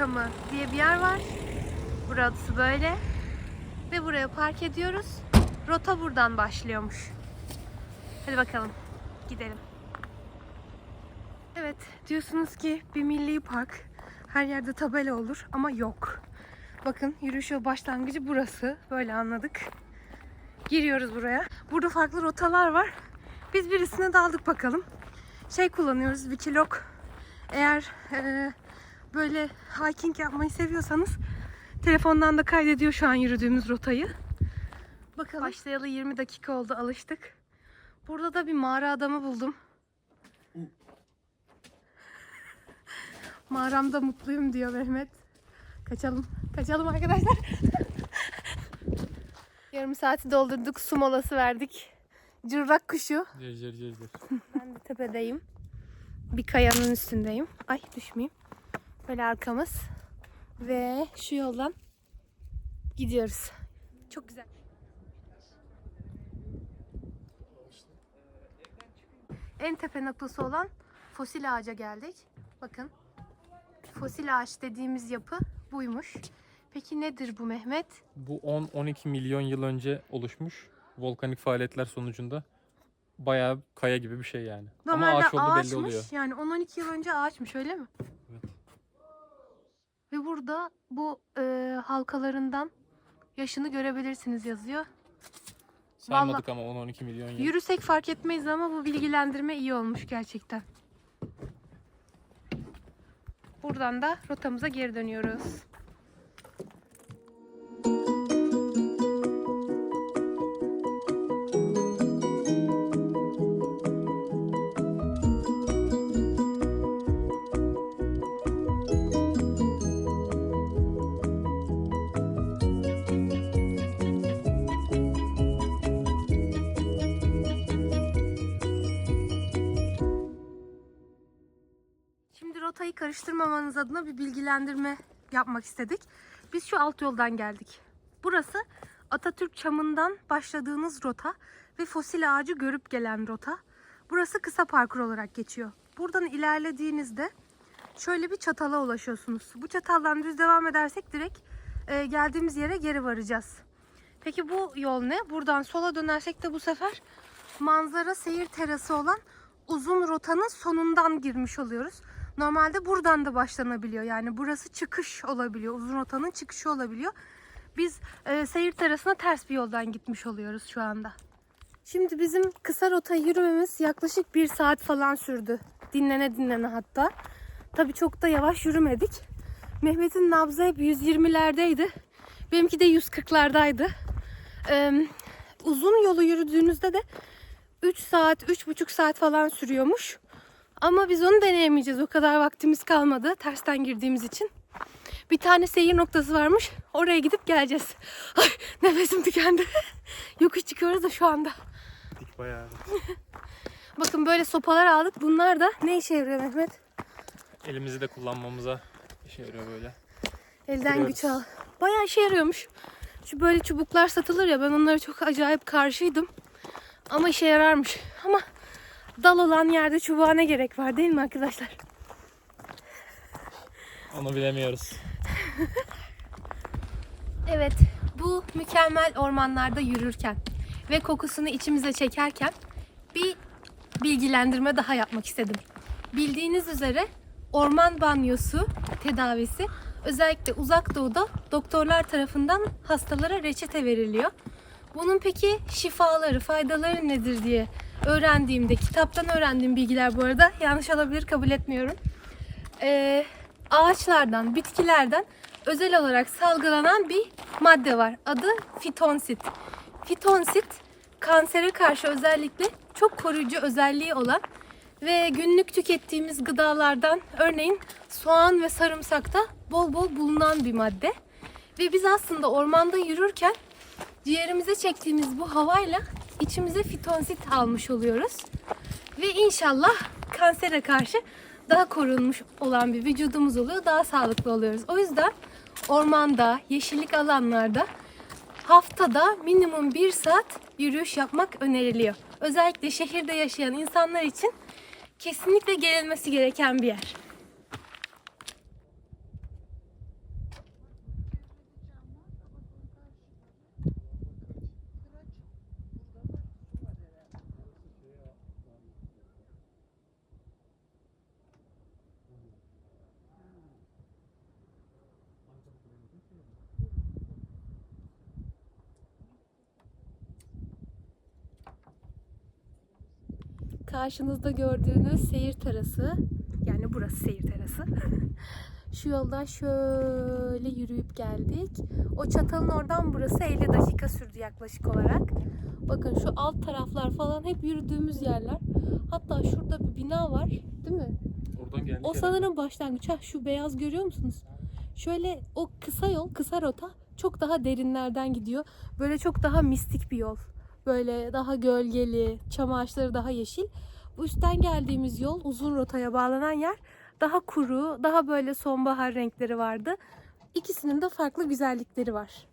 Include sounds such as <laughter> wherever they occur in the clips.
Çamı diye bir yer var. Burası böyle. Ve buraya park ediyoruz. Rota buradan başlıyormuş. Hadi bakalım. Gidelim. Evet diyorsunuz ki bir milli park her yerde tabela olur ama yok. Bakın yürüyüş yolu başlangıcı burası. Böyle anladık. Giriyoruz buraya. Burada farklı rotalar var. Biz birisine daldık bakalım. Şey kullanıyoruz Wikiloc. Eğer e, böyle hiking yapmayı seviyorsanız telefondan da kaydediyor şu an yürüdüğümüz rotayı. Bakalım. Başlayalı 20 dakika oldu alıştık. Burada da bir mağara adamı buldum. Mağaramda mutluyum diyor Mehmet. Kaçalım. Kaçalım arkadaşlar. <laughs> Yarım saati doldurduk. Su molası verdik. Cırrak kuşu. Cır cır cır cır. Ben de tepedeyim. Bir kayanın üstündeyim. Ay düşmeyeyim. Böyle arkamız. Ve şu yoldan gidiyoruz. Çok güzel. En tepe noktası olan fosil ağaca geldik. Bakın. Fosil ağaç dediğimiz yapı buymuş. Peki nedir bu Mehmet? Bu 10-12 milyon yıl önce oluşmuş volkanik faaliyetler sonucunda bayağı kaya gibi bir şey yani. Normalde Ama ağaç olduğu belli ağaçmış. oluyor. Yani 10-12 yıl önce ağaçmış öyle mi? Ve burada bu e, halkalarından yaşını görebilirsiniz yazıyor. Saymadık ama 10-12 milyon yıl. Yürüsek fark etmeyiz ama bu bilgilendirme iyi olmuş gerçekten. Buradan da rotamıza geri dönüyoruz. Karıştırmamanız adına bir bilgilendirme yapmak istedik. Biz şu alt yoldan geldik. Burası Atatürk Çamı'ndan başladığınız rota ve fosil ağacı görüp gelen rota. Burası kısa parkur olarak geçiyor. Buradan ilerlediğinizde şöyle bir çatala ulaşıyorsunuz. Bu çataldan düz devam edersek direkt e, geldiğimiz yere geri varacağız. Peki bu yol ne? Buradan sola dönersek de bu sefer manzara seyir terası olan uzun rotanın sonundan girmiş oluyoruz. Normalde buradan da başlanabiliyor. Yani burası çıkış olabiliyor. Uzun rotanın çıkışı olabiliyor. Biz e, seyir terasına ters bir yoldan gitmiş oluyoruz şu anda. Şimdi bizim kısa rota yürümemiz yaklaşık bir saat falan sürdü. Dinlene dinlene hatta. Tabii çok da yavaş yürümedik. Mehmet'in nabzı hep 120'lerdeydi. Benimki de 140'lardaydı. Ee, uzun yolu yürüdüğünüzde de 3 saat, 3,5 saat falan sürüyormuş. Ama biz onu deneyemeyeceğiz. O kadar vaktimiz kalmadı tersten girdiğimiz için. Bir tane seyir noktası varmış. Oraya gidip geleceğiz. <laughs> Ay nefesim tükendi. <laughs> Yokuş çıkıyoruz da şu anda. Dik bayağı. <laughs> Bakın böyle sopalar aldık. Bunlar da ne işe yarıyor Mehmet? Elimizi de kullanmamıza işe yarıyor böyle. Elden Kırıyoruz. güç al. Bayağı işe yarıyormuş. Şu böyle çubuklar satılır ya ben onlara çok acayip karşıydım. Ama işe yararmış. Ama dal olan yerde çubuğa ne gerek var değil mi arkadaşlar? Onu bilemiyoruz. Evet, bu mükemmel ormanlarda yürürken ve kokusunu içimize çekerken bir bilgilendirme daha yapmak istedim. Bildiğiniz üzere orman banyosu tedavisi özellikle uzak doğuda doktorlar tarafından hastalara reçete veriliyor. Bunun peki şifaları, faydaları nedir diye öğrendiğimde, kitaptan öğrendiğim bilgiler bu arada yanlış olabilir kabul etmiyorum. Ee, ağaçlardan, bitkilerden özel olarak salgılanan bir madde var. Adı fitonsit. Fitonsit kansere karşı özellikle çok koruyucu özelliği olan ve günlük tükettiğimiz gıdalardan örneğin soğan ve sarımsakta bol bol bulunan bir madde. Ve biz aslında ormanda yürürken ciğerimize çektiğimiz bu havayla içimize fitonsit almış oluyoruz. Ve inşallah kansere karşı daha korunmuş olan bir vücudumuz oluyor. Daha sağlıklı oluyoruz. O yüzden ormanda, yeşillik alanlarda haftada minimum bir saat yürüyüş yapmak öneriliyor. Özellikle şehirde yaşayan insanlar için kesinlikle gelinmesi gereken bir yer. Karşınızda gördüğünüz seyir terası. Yani burası seyir terası. <laughs> Şu yoldan şöyle yürüyüp geldik. O çatalın oradan burası 50 dakika sürdü yaklaşık olarak. Bakın şu alt taraflar falan hep yürüdüğümüz yerler. Hatta şurada bir bina var, değil mi? Oradan geldik. O sanırım başlangıç. Ha, şu beyaz görüyor musunuz? Şöyle o kısa yol, kısa rota çok daha derinlerden gidiyor. Böyle çok daha mistik bir yol. Böyle daha gölgeli, çam ağaçları daha yeşil. Bu üstten geldiğimiz yol uzun rotaya bağlanan yer daha kuru, daha böyle sonbahar renkleri vardı. İkisinin de farklı güzellikleri var.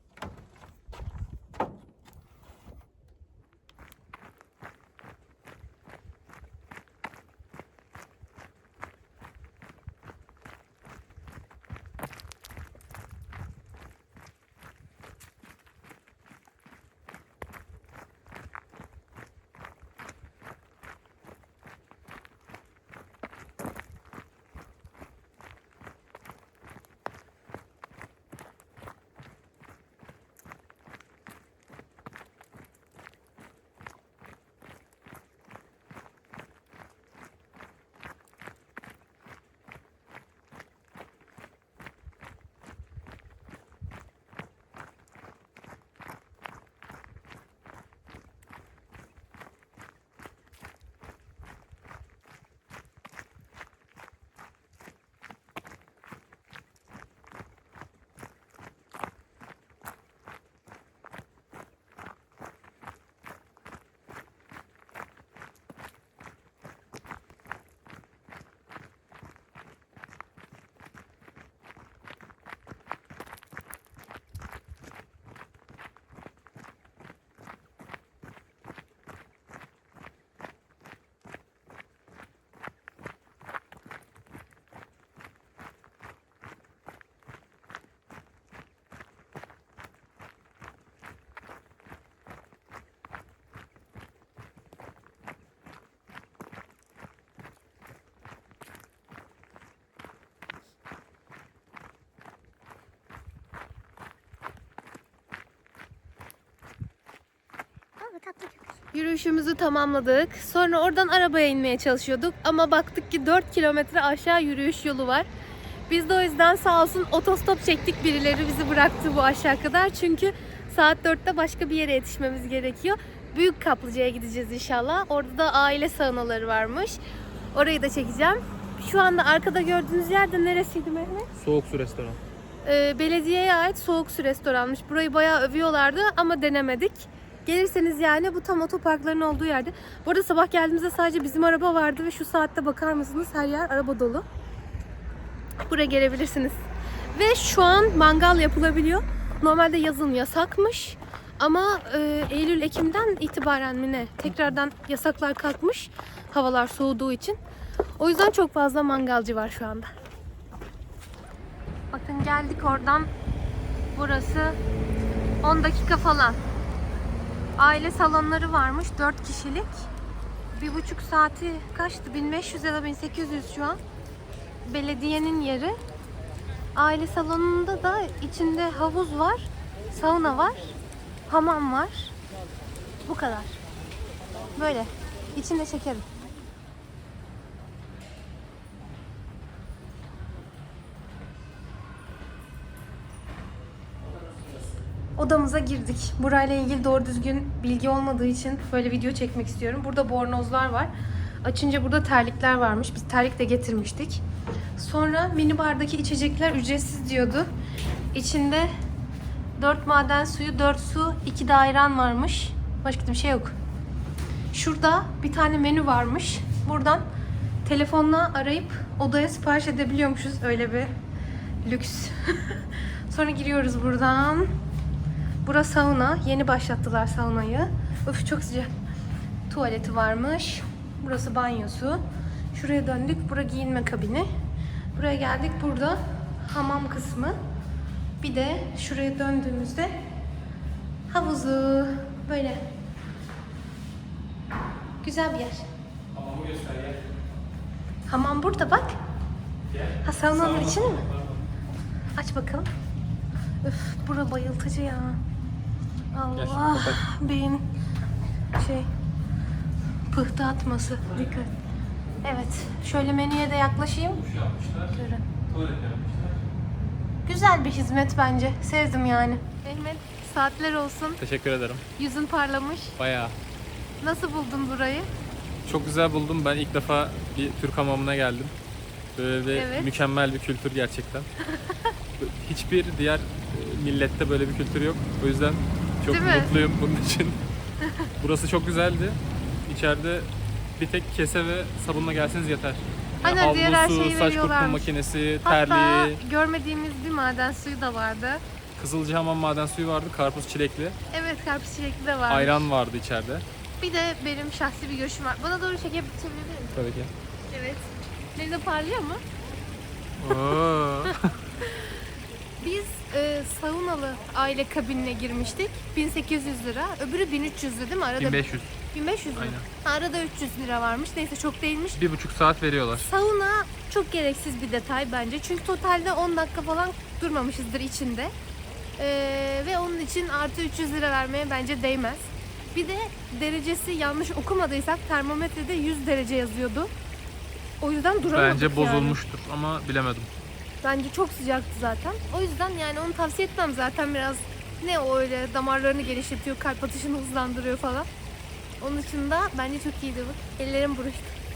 Yürüyüşümüzü tamamladık. Sonra oradan arabaya inmeye çalışıyorduk. Ama baktık ki 4 kilometre aşağı yürüyüş yolu var. Biz de o yüzden sağ olsun otostop çektik. Birileri bizi bıraktı bu aşağı kadar. Çünkü saat 4'te başka bir yere yetişmemiz gerekiyor. Büyük Kaplıca'ya gideceğiz inşallah. Orada da aile saunaları varmış. Orayı da çekeceğim. Şu anda arkada gördüğünüz yer de neresiydi Mehmet? Soğuk su restoran. Ee, belediyeye ait soğuk su restoranmış. Burayı bayağı övüyorlardı ama denemedik. Gelirseniz yani bu tam otoparkların olduğu yerde. Bu arada sabah geldiğimizde sadece bizim araba vardı ve şu saatte bakar mısınız her yer araba dolu. Buraya gelebilirsiniz. Ve şu an mangal yapılabiliyor. Normalde yazın yasakmış. Ama e, Eylül Ekim'den itibaren mi ne? Tekrardan yasaklar kalkmış. Havalar soğuduğu için. O yüzden çok fazla mangalcı var şu anda. Bakın geldik oradan. Burası 10 dakika falan. Aile salonları varmış 4 kişilik. Bir buçuk saati kaçtı? 1500 ya da 1800 şu an. Belediyenin yeri. Aile salonunda da içinde havuz var, sauna var, hamam var. Bu kadar. Böyle. İçinde şekerim. Odamıza girdik. Burayla ilgili doğru düzgün bilgi olmadığı için böyle video çekmek istiyorum. Burada bornozlar var. Açınca burada terlikler varmış. Biz terlik de getirmiştik. Sonra mini bardaki içecekler ücretsiz diyordu. İçinde 4 maden suyu, 4 su, 2 de ayran varmış. Başka bir şey yok. Şurada bir tane menü varmış. Buradan telefonla arayıp odaya sipariş edebiliyormuşuz. Öyle bir lüks. <laughs> Sonra giriyoruz buradan. Burası sauna. Yeni başlattılar saunayı. Öf çok sıcak. Tuvaleti varmış. Burası banyosu. Şuraya döndük. Bura giyinme kabini. Buraya geldik. Burada hamam kısmı. Bir de şuraya döndüğümüzde havuzu. Böyle. Güzel bir yer. Hamamı göster gel. Hamam burada bak. Gel. Ha saunanın içini mi? Aç bakalım. Üf, bura bayıltıcı ya. Allah. Beyin şey Pıhtı atması. Dikkat. Evet. Şöyle menüye de yaklaşayım. Görün. Güzel bir hizmet bence. Sevdim yani. Mehmet saatler olsun. Teşekkür ederim. Yüzün parlamış. Bayağı. Nasıl buldun burayı? Çok güzel buldum. Ben ilk defa bir Türk hamamına geldim. Böyle ve Evet. mükemmel bir kültür gerçekten. <laughs> Hiçbir diğer millette böyle bir kültür yok. O yüzden çok Değil mi? mutluyum bunun için. <laughs> Burası çok güzeldi. İçeride bir tek kese ve sabunla gelseniz yeter. Yani Aynen, diğer her şeyi saç kurutma makinesi, Hatta terliği, görmediğimiz bir maden suyu da vardı. Kızılcahamam maden suyu vardı, karpuz çilekli, Evet karpuz çilekli de varmış. ayran vardı içeride. Bir de benim şahsi bir görüşüm var. Bana doğru çekebilir miyim? Tabii ki. Evet. Benim de parlıyor mu? <laughs> Biz e, saunalı aile kabinine girmiştik. 1800 lira. Öbürü 1300 lira değil mi? Arada 1500. 1500 mü? Aynen. Ha, Arada 300 lira varmış. Neyse çok değilmiş. Bir buçuk saat veriyorlar. Sauna çok gereksiz bir detay bence. Çünkü totalde 10 dakika falan durmamışızdır içinde. Ee, ve onun için artı 300 lira vermeye bence değmez. Bir de derecesi yanlış okumadıysak termometrede 100 derece yazıyordu. O yüzden duramadık Bence yani. bozulmuştur ama bilemedim. Bence çok sıcaktı zaten. O yüzden yani onu tavsiye etmem zaten biraz ne o öyle damarlarını genişletiyor, kalp atışını hızlandırıyor falan. Onun dışında bence çok iyiydi bu. Ellerim buruştu.